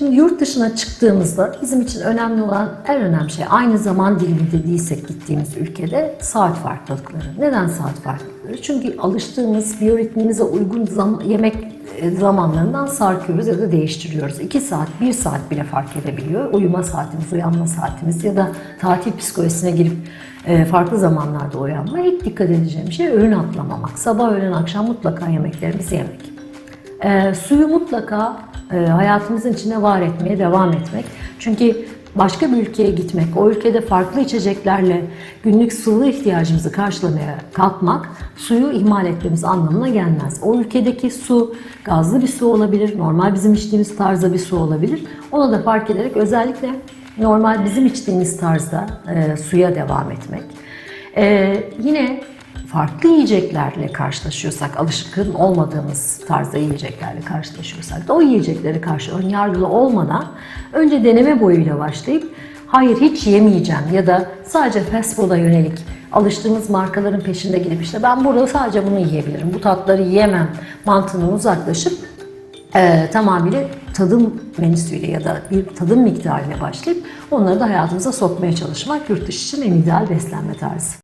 Şimdi yurt dışına çıktığımızda bizim için önemli olan en önemli şey aynı zaman diliminde değilsek gittiğimiz ülkede saat farklılıkları. Neden saat farklılıkları? Çünkü alıştığımız biyoritmimize uygun zam- yemek e, zamanlarından sarkıyoruz ya da değiştiriyoruz. 2 saat, 1 saat bile fark edebiliyor. Uyuma saatimiz, uyanma saatimiz ya da tatil psikolojisine girip e, farklı zamanlarda uyanma. İlk dikkat edeceğim şey öğün atlamamak. Sabah, öğlen, akşam mutlaka yemeklerimizi yemek. E, suyu mutlaka hayatımızın içine var etmeye devam etmek. Çünkü başka bir ülkeye gitmek, o ülkede farklı içeceklerle günlük sıvı ihtiyacımızı karşılamaya kalkmak suyu ihmal etmemiz anlamına gelmez. O ülkedeki su gazlı bir su olabilir, normal bizim içtiğimiz tarzda bir su olabilir. Onu da fark ederek özellikle normal bizim içtiğimiz tarzda e, suya devam etmek. E, yine farklı yiyeceklerle karşılaşıyorsak, alışkın olmadığımız tarzda yiyeceklerle karşılaşıyorsak da o yiyeceklere karşı ön yargılı olmadan önce deneme boyuyla başlayıp hayır hiç yemeyeceğim ya da sadece fast food'a yönelik alıştığımız markaların peşinde gidip işte ben burada sadece bunu yiyebilirim, bu tatları yiyemem mantığından uzaklaşıp e, tamamıyla tadım menüsüyle ya da bir tadım miktarıyla başlayıp onları da hayatımıza sokmaya çalışmak yurt dışı için en ideal beslenme tarzı.